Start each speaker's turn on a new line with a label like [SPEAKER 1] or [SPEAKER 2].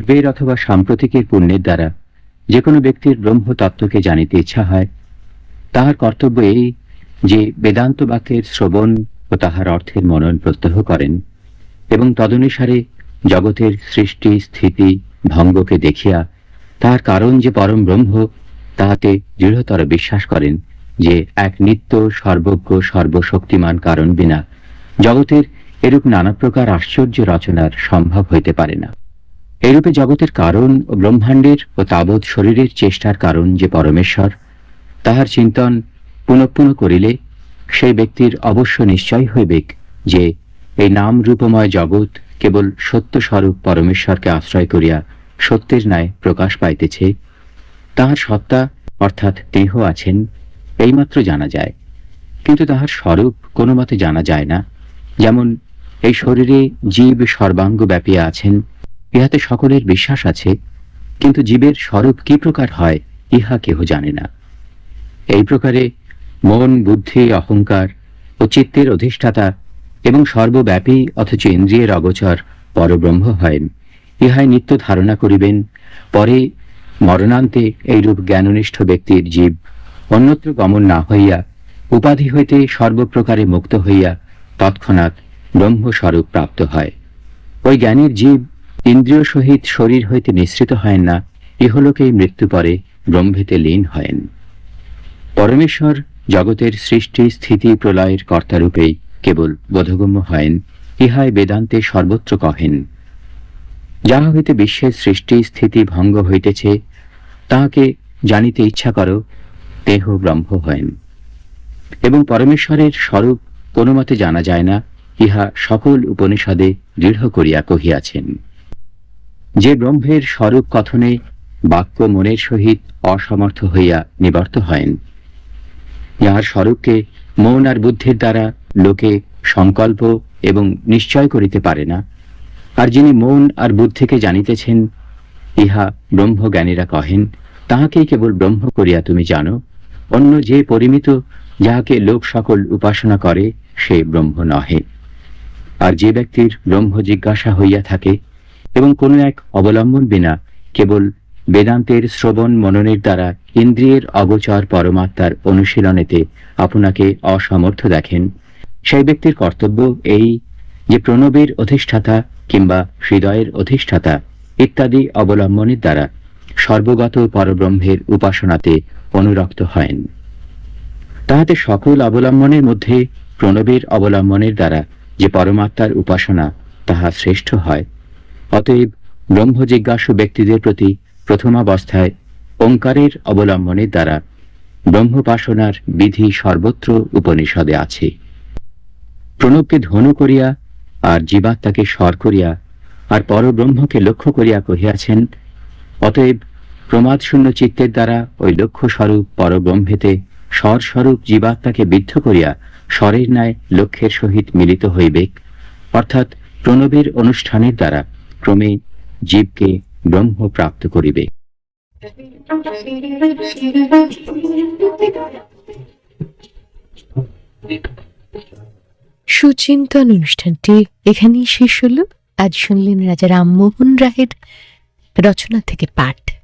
[SPEAKER 1] পূর্বের অথবা সাম্প্রতিকের পুণ্যের দ্বারা যে কোনো ব্যক্তির ব্রহ্ম তত্ত্বকে জানিতে ইচ্ছা হয়, তাহার কর্তব্য এই যে বেদান্ত বাক্যের শ্রবণ ও তাহার অর্থের মনন প্রত্যহ করেন এবং তদনুসারে জগতের সৃষ্টি, স্থিতি, ভঙ্গকে দেখিয়া তাহার কারণ যে পরম ব্রহ্ম, তাহাতে দৃঢ়তর বিশ্বাস করেন যে এক নিত্য সর্বজ্ঞ, সর্বশক্তিমান কারণ বিনা জগতের এরূপ নানা প্রকার আশ্চর্য রচনার সম্ভব হইতে পারে না। এরূপে জগতের কারণ ও ব্রহ্মাণ্ডের ও তাবৎ শরীরের চেষ্টার কারণ যে পরমেশ্বর, তাহার চিন্তন পুনঃ পুনঃ করিলে সেই ব্যক্তির অবশ্য নিশ্চয় হইবেক যে এই নাম রূপময় জগৎ কেবল সত্য স্বরূপ পরমেশ্বরকে আশ্রয় করিয়া সত্যের ন্যায় প্রকাশ পাইতেছে। তাহার সত্তা অর্থাৎ দেহ আছেন, এইমাত্র জানা যায়। কিন্তু তাহার স্বরূপ কোনো মতে জানা যায় না। যেমন এই শরীরে জীব সর্বাঙ্গ ব্যাপিয়া আছেন ইহাতে সকলের বিশ্বাস আছে, কিন্তু জীবের স্বরূপ কি প্রকার হয়, ইহা কেহ জানে না। এই প্রকারে মন, বুদ্ধি, অহংকার ও চিত্তের অধিষ্ঠাতা এবং সর্বব্যাপী অথচ ইন্দ্রিয়ের অগোচর পরব্রহ্ম হয় ইহাই নিত্য ধারণা করিবেন, পরে মরণান্তে এইরূপ জ্ঞাননিষ্ঠ ব্যক্তির জীব অন্যত্র গমন না হইয়া উপাধি হইতে সর্বপ্রকারে মুক্ত হইয়া তৎক্ষণাৎ ব্রহ্মস্বরূপ প্রাপ্ত হয়। ওই জ্ঞানীর জীব ইন্দ্রিয় সহিত শরীর হইতে নিঃসৃত হয় না, ইহলোকেই মৃত্যু পরে ব্রহ্মেতে লীন হয়েন। পরমেশ্বর জগতের সৃষ্টি, স্থিতি, প্রলয়ের কর্তারূপেই কেবল বোধগম্য হয়েন, ইহাই বেদান্তে সর্বত্র কহেন। যাহা হইতে বিশ্বের সৃষ্টি, স্থিতি ভঙ্গ হইতেছে, তাহাকে জানিতে ইচ্ছা করো দেহ ব্রহ্ম হয়েন। এবং পরমেশ্বরের স্বরূপ কোনো মতে জানা যায় না, ইহা সকল উপনিষদে দৃঢ় করিয়া কহিয়াছেন। যে ব্রহ্মের স্বরূপ কথনে বাক্য মনের সহিত অসমর্থ হইয়া নিবর্ত হয়েন। যাহার স্বরূপকে মন আর বুদ্ধির দ্বারা লোকে সংকল্প এবং নিশ্চয় করিতে পারে না। আর যিনি মন আর বুদ্ধিকে জানিতেছেন, ইহা ব্রহ্মজ্ঞানীরা কহেন, তাহাকেই কেবল ব্রহ্ম করিয়া তুমি জানো। অন্য যে পরিমিত যাহাকে লোক সকল উপাসনা করে, সে ব্রহ্ম নহে। আর যে ব্যক্তির ব্রহ্ম জিজ্ঞাসা হইয়া থাকে এবং কোনো এক অবলম্বন বিনা কেবল বেদান্তের শ্রবণ মননের দ্বারা ইন্দ্রিয়ের অগোচর পরমাত্মার অনুশীলনেতে আপনাকে অসমর্থ দেখেন। সেই ব্যক্তির কর্তব্য এই যে প্রণবের অধিষ্ঠাতা কিংবা হৃদয়ের অধিষ্ঠাতা ইত্যাদি অবলম্বনের দ্বারা সর্বগত পরব্রহ্মের উপাসনাতে অনুরক্ত হয়েন। তাহাতে সকল অবলম্বনের মধ্যে প্রণবের অবলম্বনের দ্বারা যে পরমাত্মার উপাসনা তাহা শ্রেষ্ঠ হয় অতএব ব্রহ্ম জিজ্ঞাসু ব্যক্তিদের প্রতি প্রথমাবস্থায় ওঙ্কারের অবলম্বনের দ্বারা ব্রহ্মোপাসনার বিধি সর্বত্র উপনিষদে আছে। প্রণবকে ধনু করিয়া আর জীবাত্মাকে স্বর করিয়া আর পরব্রহ্মকে লক্ষ্য করিয়া কহিয়াছেন, অতএব প্রমাদশূন্য চিত্তের দ্বারা ওই লক্ষ্য স্বরূপ পরব্রহ্মেতে স্বরস্বরূপ জীবাত্মাকে বিদ্ধ করিয়া স্বরের ন্যায় লক্ষ্যের সহিত মিলিত হইবেক, অর্থাৎ প্রণবের অনুষ্ঠানের দ্বারা ক্রমে জীবকে ব্রহ্ম প্রাপ্ত করিবে।
[SPEAKER 2] সুচিন্তন অনুষ্ঠানটি এখানেই শেষ হল। আজ শুনলেন রাজা রামমোহন রায়ের রচনা থেকে পাঠ।